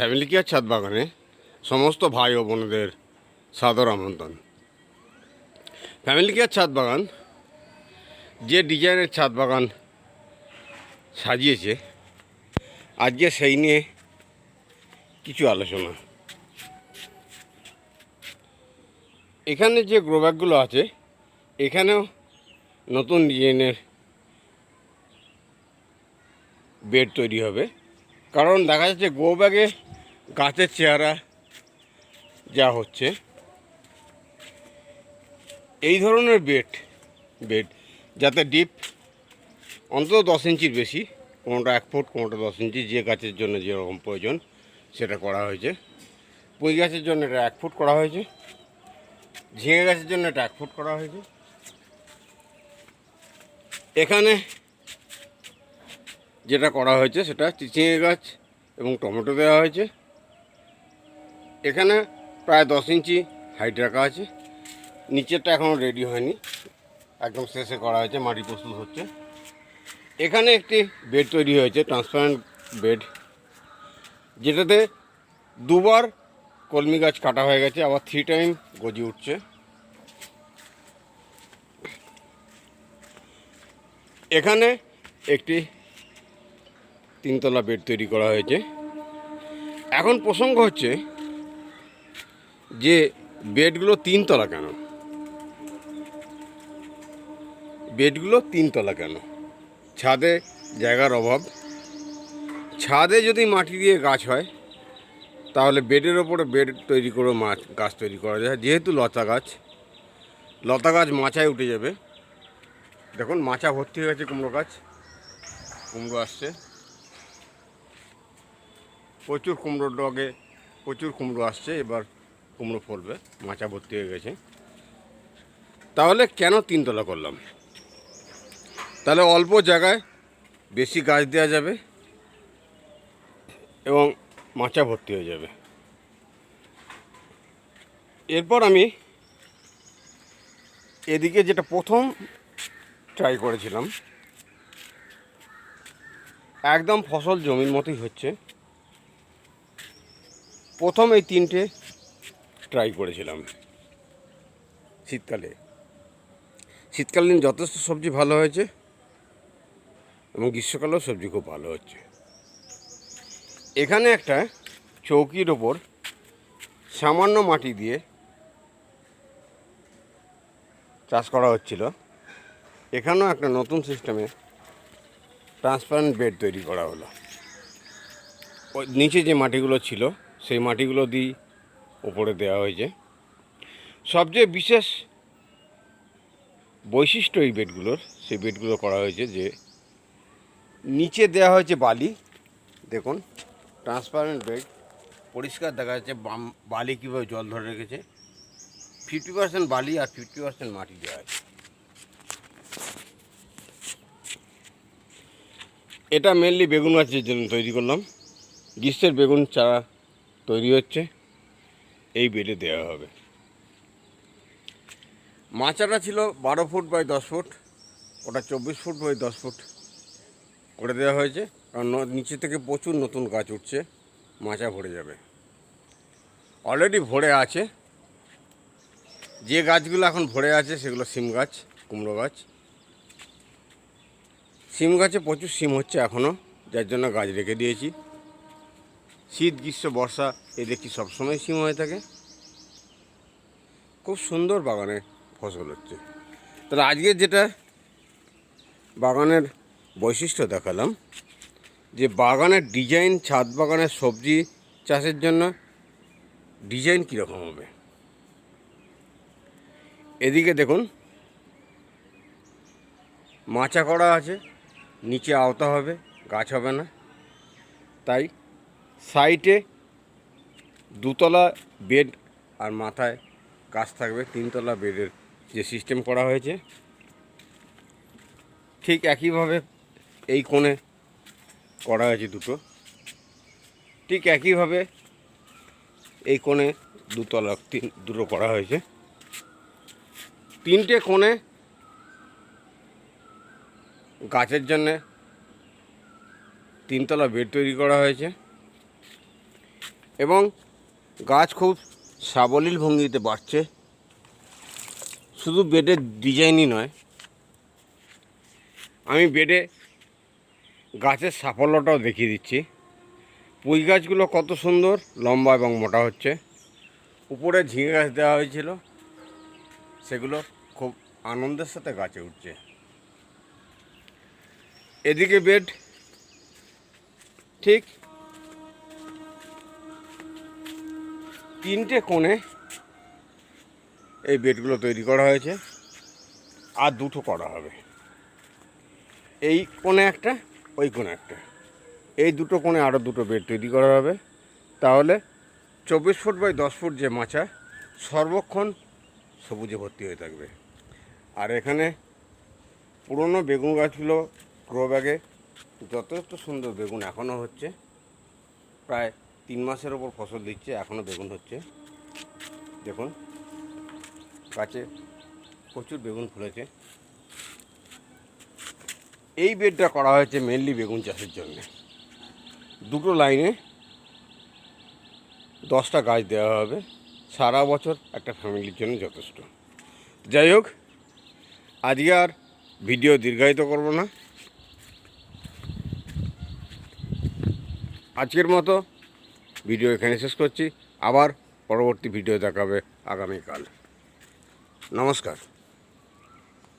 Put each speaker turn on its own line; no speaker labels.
Family care ছাদ বাগানে? সমস্ত ভাই ও বোনদের সাদর আমন্ত্রণ। ফ্যামিলি কেয়ার ছাদ বাগান? যে ডিজাইনের ছাদ বাগান সাজিয়েছে, আজকে সেই নিয়ে কিছু আলোচনা। এখানে যে গ্রো ব্যাগগুলো আছে, এখানেও নতুন ডিজাইনের বেড তৈরি হবে। কারণ দেখা যাচ্ছে গো ব্যাগে গাছের চেহারা যা হচ্ছে। এই ধরনের বেড বেড যাতে ডিপ অন্তত দশ ইঞ্চির বেশি, কোনোটা এক ফুট, কোনোটা দশ ইঞ্চি, যে গাছের জন্য যেরকম প্রয়োজন সেটা করা হয়েছে। পুঁই গাছের জন্য এটা এক ফুট করা হয়েছে। ঝিঙে গাছের জন্য এটা এক ফুট করা হয়েছে। এখানে যেটা করা হয়েছে সেটা চিচিঙে গাছ এবং টমেটো দেওয়া হয়েছে। এখানে প্রায় দশ ইঞ্চি হাইট রাখা আছে। নিচেরটা এখনও রেডি হয়নি। একদম শেষে করা হয়েছে, মাটি প্রস্তুত হচ্ছে। এখানে একটি বেড তৈরি হয়েছে ট্রান্সপারেন্ট বেড যেটাতে দুবার কলমি গাছ কাটা হয়ে গেছে, আবার থ্রি টাইম গজি উঠছে। এখানে একটি তিনতলা বেড তৈরি করা হয়েছে। এখন প্রসঙ্গ হচ্ছে যে বেডগুলো তিনতলা কেন? বেডগুলো তিনতলা কেন? ছাদে জায়গার অভাব। ছাদে যদি মাটি দিয়ে গাছ হয়, তাহলে বেডের ওপরে বেড তৈরি করে মাছ গাছ তৈরি করা যায়। যেহেতু লতা গাছ লতা গাছ মাচায় উঠে যাবে। দেখুন, মাচা ভর্তি হয়ে গেছে কুমড়ো গাছ। কুমড়ো আসছে। প্রচুর কুমড়ো ডগে, প্রচুর কুমড়ো আসছে। এবার কুমড়ো ফলবে, মাচা ভর্তি হয়ে গেছে। তাহলে কেন তিনতলা করলাম? তাহলে অল্প জায়গায় বেশি গাছ দেওয়া যাবে এবং মাচা ভর্তি হয়ে যাবে। এরপর আমি এদিকে যেটা প্রথম ট্রাই করেছিলাম, একদম ফসল জমির মতোই হচ্ছে। প্রথম এই তিনটে ট্রাই করেছিলাম শীতকালে। শীতকালীন যথেষ্ট সবজি ভালো হয়েছে এবং গ্রীষ্মকালেও সবজি খুব ভালো হচ্ছে। এখানে একটা চৌকির ওপর সামান্য মাটি দিয়ে চাষ করা হচ্ছিল। এখানেও একটা নতুন সিস্টেমে ট্রান্সপারেন্ট বেড তৈরি করা হলো। নিচে যে মাটিগুলো ছিল, সেই মাটিগুলো দিয়ে উপরে দেওয়া হয়েছে। সবচেয়ে বিশেষ বৈশিষ্ট্য এই বেডগুলোর, সেই বেডগুলো করা হয়েছে যে নিচে দেওয়া হয়েছে বালি, দেখুন ট্রান্সপারেন্ট বেড পরিষ্কার দেখা যাচ্ছে বাম, বালি কীভাবে জল ধরে রেখেছে। ফিফটি পার্সেন্ট বালি আর ফিফটি পার্সেন্ট মাটি দেওয়া আছে। এটা মেনলি বেগুন গাছের জন্য তৈরি করলাম। গ্রীষ্মের বেগুন চারা তৈরি হচ্ছে। এই বেডে দেওয়া হবে। মাচাটা ছিল বারো ফুট বাই দশ ফুট, ওটা চব্বিশ ফুট বাই দশ ফুট করে দেওয়া হয়েছে। কারণ নিচে থেকে প্রচুর নতুন গাছ উঠছে, মাচা ভরে যাবে। অলরেডি ভরে আছে। যে গাছগুলো এখন ভরে আছে সেগুলো সিম গাছ, কুমড়ো গাছ। সিম গাছে প্রচুর সিম হচ্ছে এখনও যার জন্য গাছ রেখে দিয়েছি। শীত, গ্রীষ্ম, বর্ষা এ দেখছি সবসময় সিম হয়ে থাকে? খুব সুন্দর বাগানে ফসল হচ্ছে। তাহলে আজকে যেটা বাগানের বৈশিষ্ট্য দেখালাম, যে বাগানের ডিজাইন, ছাদ বাগানের সবজি চাষের জন্য ডিজাইন কীরকম হবে? এদিকে দেখুন, মাচা করা আছে, নিচে আওতা হবে, গাছ হবে না। তাই সাইডে দুতলা বেড আর মাথায় গাছ থাকবে, তিনতলা বেডের যে সিস্টেম করা হয়েছে। ঠিক একইভাবে এই কোণে করা হয়েছে দুটো। ঠিক একইভাবে এই কোণে দুতলা, তিন, দুটো করা হয়েছে। তিনটে কোণে গাছের জন্যে তিনতলা বেড তৈরি করা হয়েছে। এবং গাছ খুব সাবলীল ভঙ্গিতে বাড়ছে। শুধু বেডের ডিজাইনই নয়, আমি বেডে গাছের সাফল্যটাও দেখিয়ে দিচ্ছি। পুঁই গাছগুলো কত সুন্দর, লম্বা এবং মোটা হচ্ছে। উপরে ঝিঙে গাছ দেওয়া হয়েছিল, সেগুলো খুব আনন্দের সাথে গাছে উঠছে। এদিকে বেড ঠিক তিনটে কোণে এই বেডগুলো তৈরি করা হয়েছে আর দুটো করা হবে। এই কোণে একটা, ওই কোণে একটা। এই দুটো কোণে আরও দুটো বেড তৈরি করা হবে। তাহলে চব্বিশ ফুট বাই দশ ফুট যে মাচা, সর্বক্ষণ সবুজে ভর্তি হয়ে থাকবে। আর এখানে পুরনো বেগুন গাছগুলো গ্রো ব্যাগে যথেষ্ট সুন্দর বেগুন এখনও হচ্ছে। প্রায় তিন মাসের ওপর ফসল দিচ্ছে এখনও বেগুন হচ্ছে। দেখুন, গাছে প্রচুর বেগুন ফুলেছে। এই বেডটা করা হয়েছে মেনলি বেগুন চাষের জন্য। দুটো লাইনে দশটা গাছ দেওয়া হবে। সারা বছর একটা ফ্যামিলির জন্য যথেষ্ট। যাই হোক, আজকে আর ভিডিও দীর্ঘায়িত করব না। আজকের মতো ভিডিও এখানে শেষ করছি। আবার পরবর্তী ভিডিও দেখাবে আগামীকাল। নমস্কার।